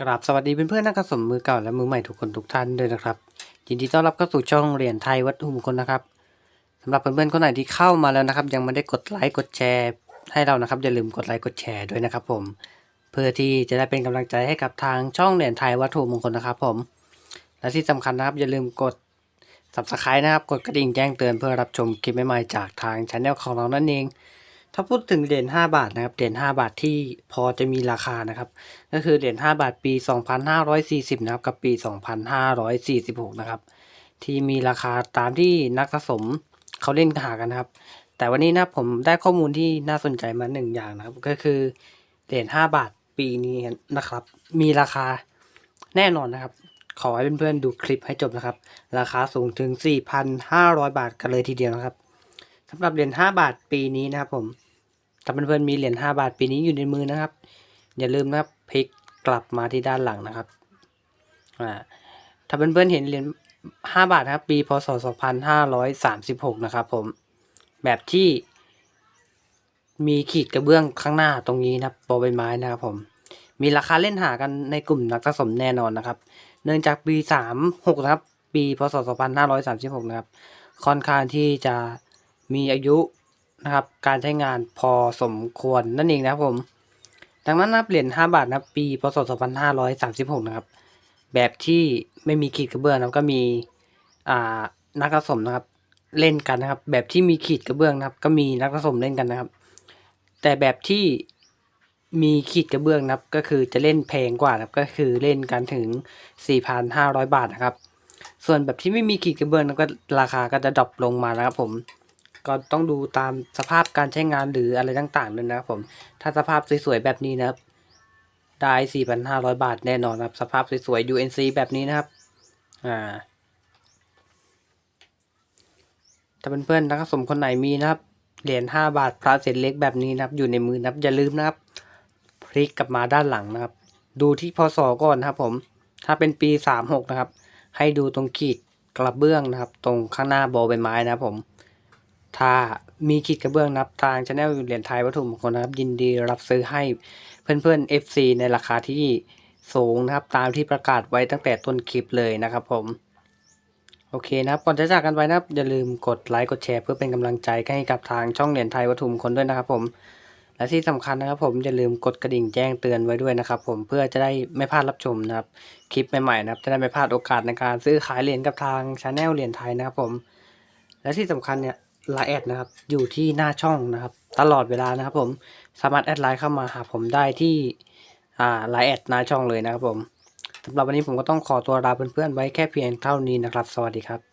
กราบสวัสดีเพื่อนๆนักสมมือเก่าและมือใหม่ทุกคนทุกท่านด้วยนะครับยินดีต้อนรับเข้าสู่ช่องเรียนไทยวัตถุมงคลนะครับสำหรับเพื่อนๆคนไหนที่เข้ามาแล้วนะครับ ยังไม่ได้กดไลค์กดแชร์ ให้เรานะครับอย่าลืมกดไลค์กดแชร์ด้วยนะครับ ผม เพื่อที่จะได้เป็นกำลังใจให้กับทางช่องเรียนไทยวัตถุมงคลนะครับ ผม และที่สำคัญนะครับ อย่าลืมกด subscribe นะครับกดกระดิ่งแจ้งเตือนเพื่อรับชมคลิปใหม่ๆจากทางช anel ของเรานั่นเอง ถ้าพูดถึงเหรียญ5บาทนะครับเหรียญ5บาทที่พอจะมีราคานะครับ ก็คือเหรียญ5บาทปี 2540 นะครับกับปี 2546 นะครับ ที่มีราคาตามที่นักสะสมเขาเล่นหากันครับ แต่วันนี้นะผมได้ข้อมูลที่น่าสนใจมาหนึ่งอย่างนะครับ ก็คือเหรียญ5บาทปีนี้นะครับ มีราคาแน่นอนนะครับ ขอให้เพื่อนๆดูคลิปให้จบนะครับ ราคาสูงถึง 4,500 บาทกันเลยทีเดียวนะครับ สำหรับเหรียญ5บาทปีนี้นะครับผมถ้าเพื่อนๆมีเหรียญ5บาทปีนี้อยู่ในมือนะครับ อย่าลืมนะครับพลิกกลับมาที่ด้านหลังนะครับอ่าถ้าเพื่อนๆเห็นเหรียญ5บาทนะครับ ปีพศ 2536 นะครับผมแบบที่มีขีดกระเบื้องข้างหน้าตรงนี้นะครับบอใบไม้นะครับผม มีราคาเล่นหากันในกลุ่มนักสะสมแน่นอนนะครับ เนื่องจากปี 36 นะครับ ปีพศ 2536 นะครับ ค่อนข้างที่จะ มีอายุนะครับการใช้งานพอสมควรนั่นเองนะครับผม ดังนั้นนับเหรียญ5บาทนับปีพศ2536 นะครับ แบบที่ไม่มีขีดกระเบื้องนะก็มีอ่านักสะสมนะครับเล่นกันนะครับ แบบที่มีขีดกระเบื้องนะครับ ก็มีนักสะสมเล่นกันนะครับ แต่แบบที่มีขีดกระเบื้องนะครับ ก็คือจะเล่นแพงกว่านะครับก็คือเล่นกันถึง 4,500 บาทนะครับ ส่วนแบบที่ไม่มีขีดกระเบื้องนะก็ราคาก็จะดรอปลงมานะครับผม ก็ต้องดูตามสภาพการใช้งานหรืออะไรต่างๆด้วยนะครับผม ถ้าสภาพสวยๆแบบนี้นะครับ ได้ 4,500 บาทแน่นอนครับ สภาพสวยๆ UNC แบบนี้นะครับ อ่า ถ้าเพื่อนๆนักสะสมคนไหนมีนะครับ เหรียญ5บาทพระเศษเล็กแบบนี้นะครับ อยู่ในมือนะครับ อย่าลืมนะครับ พลิกกลับมาด้านหลังนะครับ ดูที่พศก่อนนะครับผม ถ้าเป็นปี 36 นะครับ ให้ดูตรงขีดกระเบื้องนะครับ ตรงข้างหน้าโบอใบไม้นะครับผม ถ้ามีขีดกระเบื้องนับทางช anel เหรียญไทยวัตถุมงคลนะครับ ยินดีรับซื้อให้เพื่อนๆ FC ในราคาที่สูงนะครับ ตามที่ประกาศไว้ตั้งแต่ต้นคลิปเลยนะครับผม โอเคนะครับ ก่อนจะจากกันไปนะครับ อย่าลืมกดไลค์กดแชร์เพื่อเป็นกำลังใจให้กับทางช่องเหรียญไทยวัตถุมงคลด้วยนะครับผม และที่สำคัญนะครับ ผมอย่าลืมกดกระดิ่งแจ้งเตือนไว้ด้วยนะครับ ผมเพื่อจะได้ไม่พลาดรับชมนะครับคลิปใหม่ๆนะครับจะได้ไม่พลาดโอกาสในการซื้อขายเหรียญกับทางช anel เหรียญไทยนะครับผม และที่สำคัญเนี่ย ไลน์แอดนะครับ อยู่ที่หน้าช่องนะครับ ตลอดเวลานะครับ ผมสามารถแอดไลน์เข้ามาหาผมได้ที่อ่าไลน์แอดหน้าช่องเลยนะครับผมสำหรับวันนี้ผมก็ต้องขอตัวลาเพื่อนๆไว้แค่เพียงเท่านี้นะครับ สวัสดีครับ